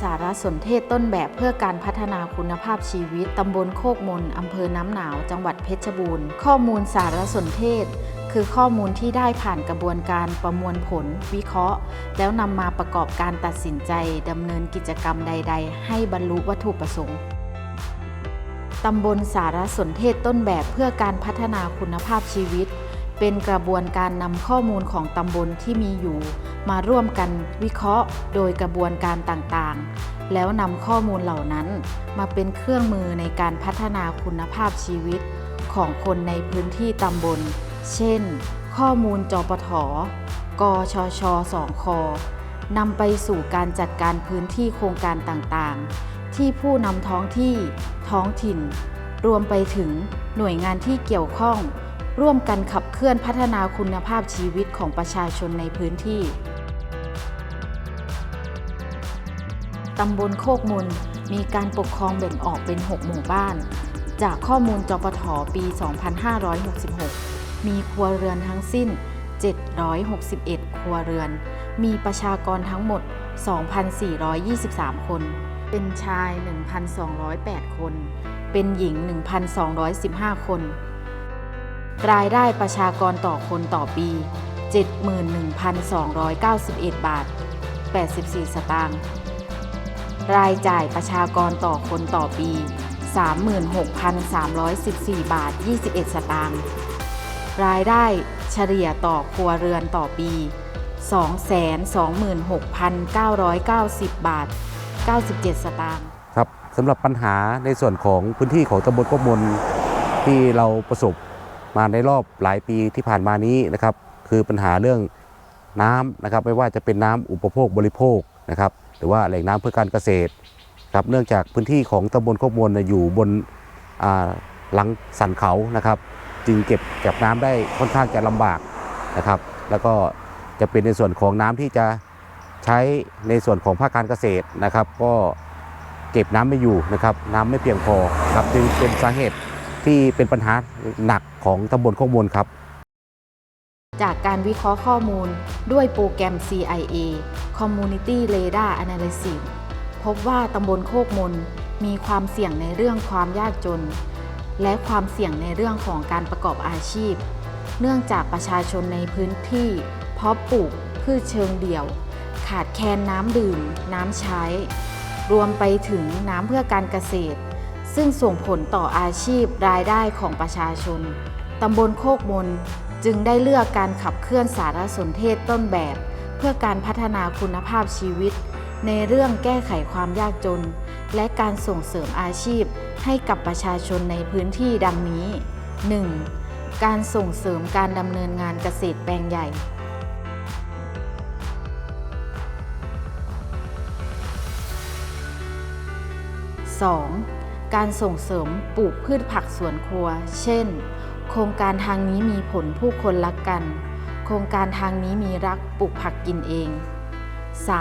สารสนเทศต้นแบบเพื่อการพัฒนาคุณภาพชีวิต ตำบลโคกมนอำเภอน้ำหนาว จังหวัดเพชรบูรณ์ ข้อมูลสารสนเทศ คือข้อมูลที่ได้ผ่านกระบวนการประมวลผล วิเคราะห์ แล้วนำมาประกอบการตัดสินใจดำเนินกิจกรรมใด ๆ ให้บรรลุวัตถุประสงค์ตำบลสารสนเทศต้นแบบเพื่อการพัฒนาคุณภาพชีวิต เป็นกระบวนการนำข้อมูลของตำบลที่มีอยู่ มาร่วมกันวิเคราะห์ โดยกระบวนการต่างๆ แล้วนำข้อมูลเหล่านั้น มาเป็นเครื่องมือในการพัฒนาคุณภาพชีวิตของคนในพื้นที่ตำบล เช่น ข้อมูลจปทกชชสองคนำไปสู่การจัดการพื้นที่โครงการต่างๆ ที่ผู้นำท้องที่ ท้องถิ่น รวมไปถึงหน่วยงานที่เกี่ยวข้อง ร่วมกันขับ ลื่อนพัฒนาคุณภาพชีวิตของประชาชนในพื้นที่ ตำบลโคกมุลมีการปกครองแบ่งออกเป็น 6 หมู่บ้าน จากข้อมูลจปทปี 2566 มีครัวเรือนทั้งสิ้น 761 ครัวเรือน มีประชากรทั้งหมด 2,423 คน เป็นชาย 1,208 คน เป็นหญิง 1,215 คน รายได้ประชากรต่อคนต่อปี 71,291 บาท 84 สตางค์ รายจ่ายประชากรต่อคนต่อปี 36,314 บาท 21 สตางค์ รายได้เฉลี่ยต่อครัวเรือนต่อปี 226,990 บาท 97 สตางค์ ครับสำหรับปัญหาในส่วนของพื้นที่ของตำบลกบมลที่เราประสบ มาในรอบหลายปีที่ผ่านมานี้นะครับคือปัญหาเรื่องน้ำนะครับไม่ว่าจะเป็นน้ำอุปโภคบริโภคนะครับหรือว่าแหล่งน้ำเพื่อการเกษตรครับเนื่องจากพื้นที่ของตำบลกบมลน่ะอยู่บนหลังสันเขานะครับ จึงเก็บเก็บน้ำได้ค่อนข้างจะลำบากนะครับ แล้วก็จะเป็นในส่วนของน้ำที่จะใช้ในส่วนของภาคการเกษตรนะครับ ก็เก็บน้ำไม่อยู่นะครับ น้ำไม่เพียงพอครับจึงเป็นสาเหตุ ที่เป็นปัญหาหนักของตำบลโคกมลครับ จากการวิเคราะห์ข้อมูลด้วยโปรแกรม CIA Community Radar Analysis พบว่าตำบลโคกมนมีความเสี่ยงในเรื่องความยากจน และความเสี่ยงในเรื่องของการประกอบอาชีพ เนื่องจากประชาชนในพื้นที่ เพาะปลูกพืชเชิงเดี่ยว ขาดแคลนน้ำดื่ม น้ำใช้ รวมไปถึงน้ำเพื่อการเกษตร ซึ่งส่งผลต่ออาชีพรายได้ของประชาชน ตำบลโคกมนจึงได้เลือกการขับเคลื่อนสารสนเทศต้นแบบ เพื่อการพัฒนาคุณภาพชีวิต ในเรื่องแก้ไขความยากจน และการส่งเสริมอาชีพให้กับประชาชนในพื้นที่ดังนี้ 1. การส่งเสริมการดำเนินงานเกษตรแปลงใหญ่ 2. การส่งเสริมปลูกพืชผักสวนครัว เช่น โครงการทางนี้มีผลผู้คนรักกัน โครงการทางนี้มีรักปลูกผักกินเอง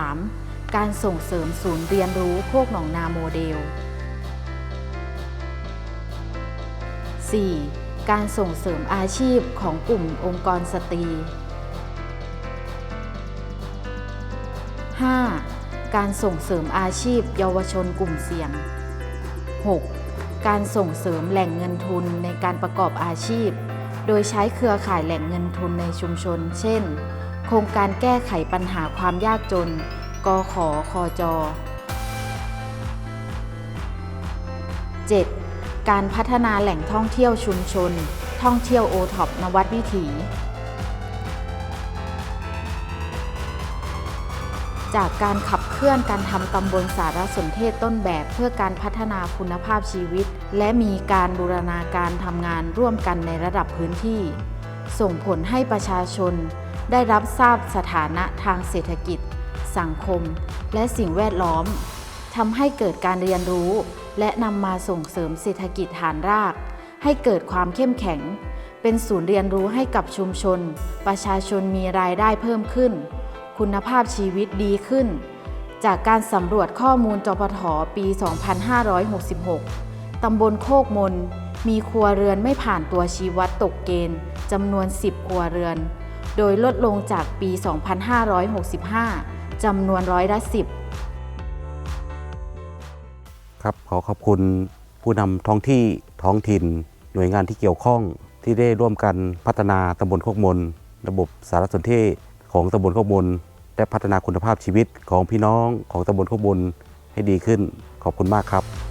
3. การส่งเสริมศูนย์เรียนรู้โคกหนองนาโมเดล 4. การส่งเสริมอาชีพของกลุ่มองค์กรสตรี 5. การส่งเสริมอาชีพเยาวชนกลุ่มเสี่ยง 6. การส่งเสริมแหล่งเงินทุนในการประกอบอาชีพ โดยใช้เครือข่ายแหล่งเงินทุนในชุมชน เช่น โครงการแก้ไขปัญหาความยากจน กขคจ 7. การพัฒนาแหล่งท่องเที่ยวชุมชน ท่องเที่ยวโอท็อปนวัดวิถี จากการขับ เคลื่อนการทำตำบลสารสนเทศต้นแบบเพื่อการพัฒนาคุณภาพชีวิต และมีการบูรณาการทำงานร่วมกันในระดับพื้นที่ ส่งผลให้ประชาชน ได้รับทราบสถานะทางเศรษฐกิจ สังคม และสิ่งแวดล้อมทำให้เกิดการเรียนรู้ และนำมาส่งเสริมเศรษฐกิจฐานราก ให้เกิดความเข้มแข็ง เป็นศูนย์เรียนรู้ให้กับชุมชน ประชาชนมีรายได้เพิ่มขึ้น คุณภาพชีวิตดีขึ้น จากการสำรวจข้อมูลจปทปี 2566 ตำบลโคกมน มีครัวเรือนไม่ผ่านตัวชี้วัดตกเกณฑ์จำนวน 10 ครัวเรือน โดยลดลงจากปี 2565 จำนวนร้อยละ 10 ครับขอขอบคุณผู้นำท้องที่ท้องถิ่น หน่วยงานที่เกี่ยวข้องที่ได้ร่วมกันพัฒนาตำบลโคกมลระบบสารสนเทศของตำบลโคกมล และพัฒนาคุณภาพชีวิตของพี่น้องของตำบลข้าวบุญให้ดีขึ้นขอบคุณมากครับ